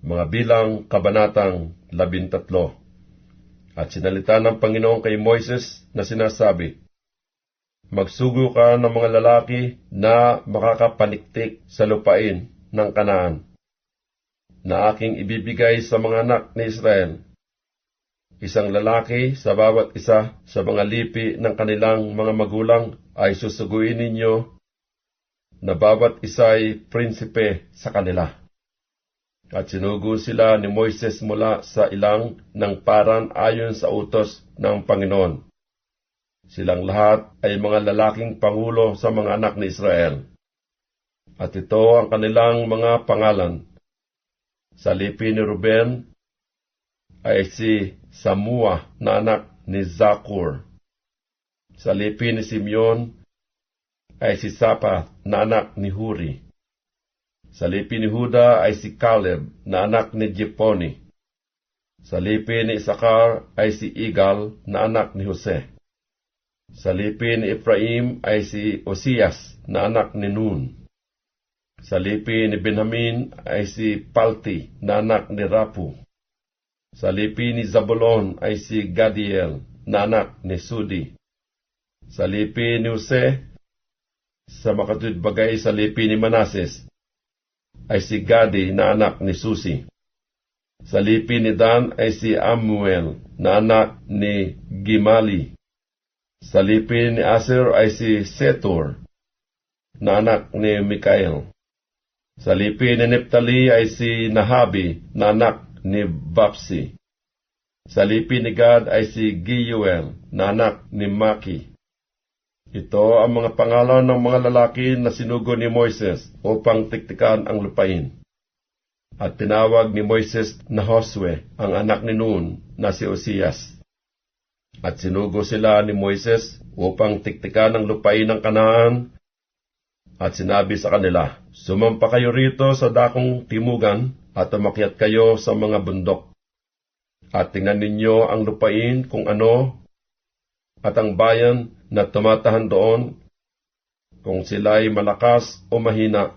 Mga bilang kabanatang labintatlo. At sinalita ng Panginoon kay Moises na sinasabi, Magsugo ka ng mga lalaki na makakapaniktik sa lupain ng kanaan, na aking ibibigay sa mga anak ni Israel. Isang lalaki sa bawat isa sa mga lipi ng kanilang mga magulang ay susuguin ninyo na bawat isa ay prinsipe sa kanila. At sinugo sila ni Moises mula sa ilang ng paran ayon sa utos ng Panginoon. Silang lahat ay mga lalaking pangulo sa mga anak ni Israel. At ito ang kanilang mga pangalan. Sa lipi ni Ruben ay si Samua na anak ni Zakur. Sa lipi ni Simeon ay si Sapa na anak ni Huri. Sa lipi ni Huda ay si Caleb na anak ni Jeponi. Sa lipi ni Isakar ay si Igal na anak ni Jose. Sa lipi ni Ephraim ay si Osias na anak ni Nun. Sa lipi ni Benjamin ay si Palti na anak ni Rapu. Sa lipi ni Zabulon ay si Gadiel na anak ni Sudi. Sa lipi ni Jose, sa makatud bagay sa lipi ni Manases, ay si Gadi na anak ni Susi. Sa lipi ni Dan ay si Amuel na anak ni Gimali. Sa lipi ni Aser ay si Setor na anak ni Mikael. Sa lipi ni Neptali ay si Nahabi na anak ni Bapsi. Sa lipi ni Gad ay si Giyuel na anak ni Maki. Ito ang mga pangalan ng mga lalaki na sinugo ni Moises upang tiktikan ang lupain. At tinawag ni Moises na Josue ang anak ni Nun na si Osias. At sinugo sila ni Moises upang tiktikan ang lupain ng Kanaan. At sinabi sa kanila, Sumampa kayo rito sa dakong timugan at umakyat kayo sa mga bundok. At tingnan ninyo ang lupain kung ano at ang bayan na tumatahan doon, kung sila'y malakas o mahina,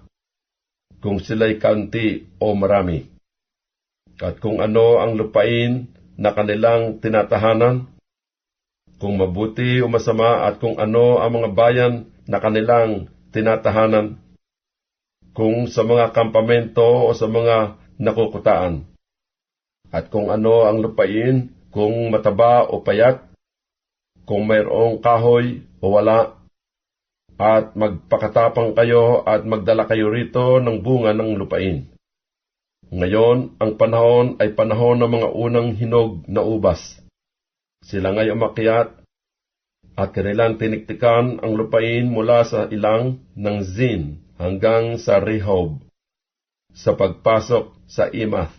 kung sila'y kanti o marami, at kung ano ang lupain na kanilang tinatahanan, kung mabuti o masama at kung ano ang mga bayan na kanilang tinatahanan, kung sa mga kampamento o sa mga nakukutaan, at kung ano ang lupain, kung mataba o payat, kung mayroong kahoy o wala, at magpakatapang kayo at magdala kayo rito ng bunga ng lupain. Ngayon, ang panahon ay panahon ng mga unang hinog na ubas. Sila ngay umakyat at kanilang tiniktikan ang lupain mula sa ilang ng Zin hanggang sa Rehob sa pagpasok sa Imath.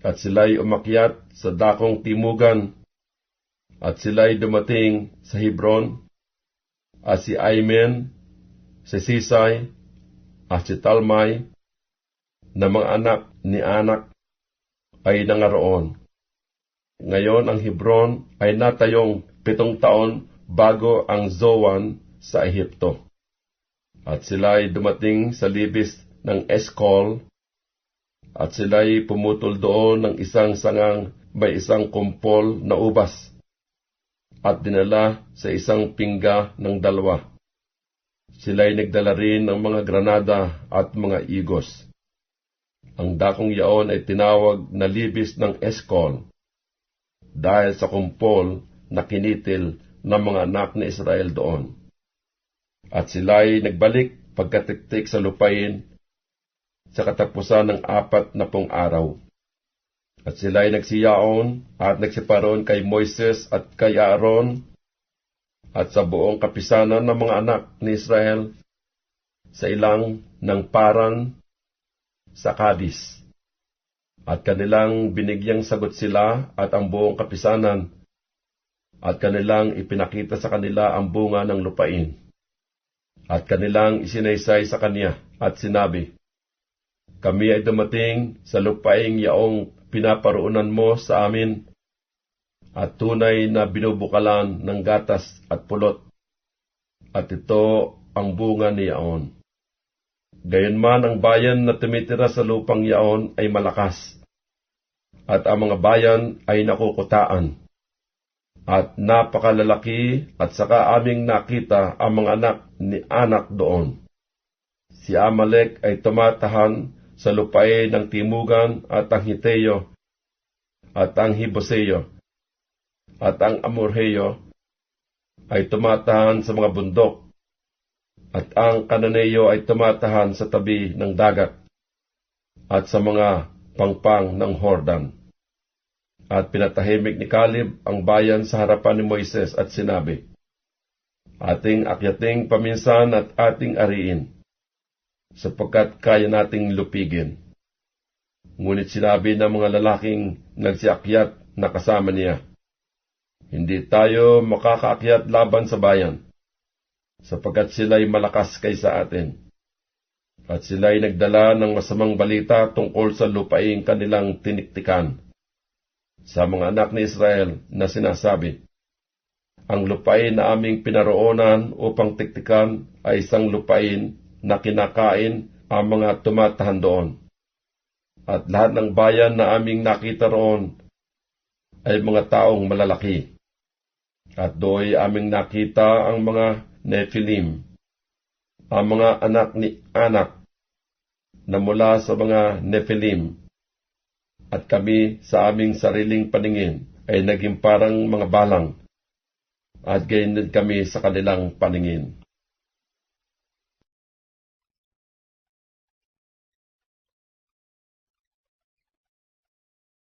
At sila'y umakyat sa dakong timugan at sila'y dumating sa Hebron, at si Aymen, si Sisay, at si Talmay, na mga anak ni anak ay nangaroon. Ngayon ang Hebron ay natayong pitong taon bago ang Zoan sa Ehipto. At sila'y dumating sa libis ng Eskol, at sila'y pumutol doon ng isang sangang may isang kumpol na ubas at dinala sa isang pingga ng dalawa. Sila'y nagdala rin ng mga granada at mga igos. Ang dakong yaon ay tinawag na libis ng Eskol dahil sa kumpol na kinitil ng mga anak ni Israel doon. At sila'y nagbalik pagkatiktik sa lupain sa katapusan ng apat na pong araw. At sila ay nagsiyaon at nagsiparon kay Moises at kay Aaron at sa buong kapisanan ng mga anak ni Israel sa ilang ng paran sa Kadis. At kanilang binigyang sagot sila at ang buong kapisanan at kanilang ipinakita sa kanila ang bunga ng lupain. At kanilang isinaysay sa kanya at sinabi, Kami ay dumating sa lupaing yaong pinaparoonan mo sa amin at tunay na binubukalan ng gatas at pulot. At ito ang bunga ni Yaon. Gayunman ang bayan na tumitira sa lupang yaon ay malakas, at ang mga bayan ay nakukutaan. At napakalalaki at saka aming nakita ang mga anak ni anak doon. Si Amalek ay tumatahan sa lupain ng Timugan at ang Hiteyo at ang Hiboseyo at ang Amorheyo ay tumatahan sa mga bundok at ang Kananeyo ay tumatahan sa tabi ng dagat at sa mga pangpang ng Hordan. At pinatahimik ni Caleb ang bayan sa harapan ni Moises at sinabi, Ating akyating paminsan at ating ariin, sapagkat kaya nating lupigin. Ngunit sinabi ng mga lalaking nagsiakyat na kasama niya, Hindi tayo makakaakyat laban sa bayan sapagkat sila'y malakas kaysa atin. At sila'y nagdala ng masamang balita tungkol sa lupaing kanilang tiniktikan. Sa mga anak ni Israel na sinasabi, Ang lupain na aming pinaroonan upang tiktikan ay isang lupain na kinakain ang mga tumatahan doon. At lahat ng bayan na aming nakita roon ay mga taong malalaki. At do'y aming nakita ang mga Nephilim, ang mga anak ni Anak na mula sa mga Nephilim, at kami sa aming sariling paningin ay naging parang mga balang, at gayon din kami sa kanilang paningin.